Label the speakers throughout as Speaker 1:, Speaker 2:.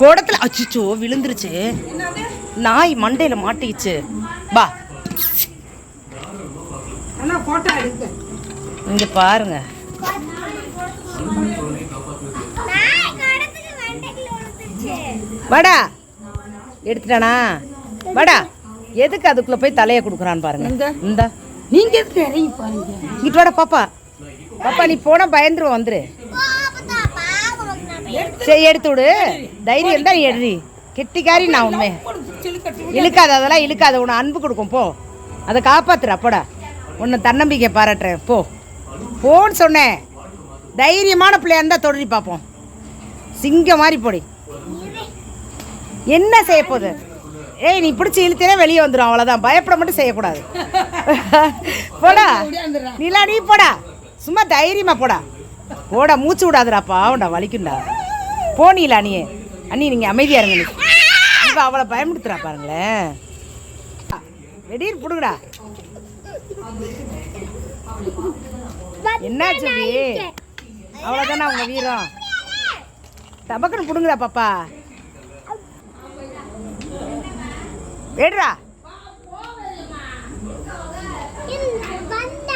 Speaker 1: குடத்துல அச்சிச்சோ விழுந்துருச்சு. நாய் மண்டையில மாட்டிக்கிச்சு. பா இங்க பாருங்க. வாடா. எடுத்துட்டானா? வாடா. எதுக்கு அதுக்குள்ள போய் தலையை கொடுக்குறான்னு பாருங்க? இந்த.
Speaker 2: நீங்க
Speaker 1: இங்கிட்டு வாடா பாப்பா. பாப்பா நீ போனா பயந்துருவோம் வந்துரு. சரி எடுத்து விடு. தைரியம் தான் எடுறி. கெட்டிக்காரி நான் உண்மை. இழுக்காத அதெல்லாம் இழுக்காத. உன்னை அன்பு கொடுக்கும் போ. அதை காப்பாத்துற அப்படா உன்னை தன்னம்பிக்கை பாராட்டுறேன் போ. போன்னு சொன்னேன். தைரியமான பிள்ளையா இருந்தால் தொடரி பார்ப்போம். சிங்கம் மாதிரி போடி. என்ன செய்ய போகுது? ஏய் நீ பிடிச்சி இழுத்தே வெளியே வந்துடும் அவ்வளோதான் பயப்பட மட்டும் செய்யக்கூடாது. போடா. நீலா நீ போடா. சும்மா தைரியமா போடா. போடா மூச்சு விடாதுடா பாவண்டா வலிக்குண்டா போனீங்களா நீ அண்ணி நீங்கள் அமைதியாக இருங்க இப்போ அவளை பயமுடுத்துறா பாருங்களேன். வெடிர் பிடுங்கடா. என்ன சொல்லி அவ்வளோதானே அவங்க வீரம்? டபக்குன்னு புடுங்கடா பாப்பா. வேடுறா.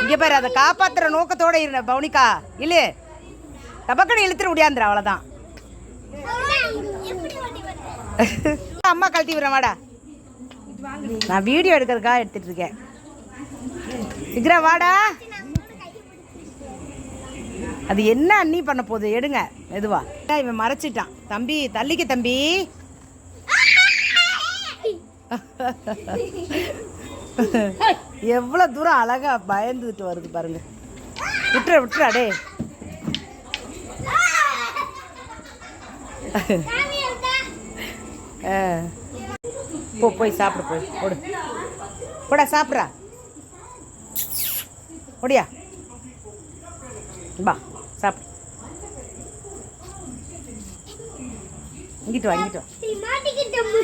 Speaker 1: இங்கே பாரு அதை காப்பாற்றுற நோக்கத்தோடு இருந்த பவுனிக்கா இல்லு. டபக்குன்னு இழுத்துற முடியாந்துடா அவ்வளோதான் அம்மா கழட்டி விடுறேன் வாடா. நான் வீடியோ எடுக்கிறதுக்காக எடுத்துட்டு இருக்கேன். விக்ரா வாடா. அது என்ன அண்ணி பண்ண போகுது? எடுங்க. மெதுவா. இவன் மறைச்சிட்டான். தம்பி தள்ளிக்க தம்பி. எவ்வளோ தூரம் அழகா பயந்துட்டு வருது பாருங்க. விட்டுற விட்டுறா போ போய் சாப்பிடு போய். போடு போடா சாப்பிட்றா. ஓடியா. பா சாப்பிடு. இங்கிட்டு வா இங்கிட்டு வா.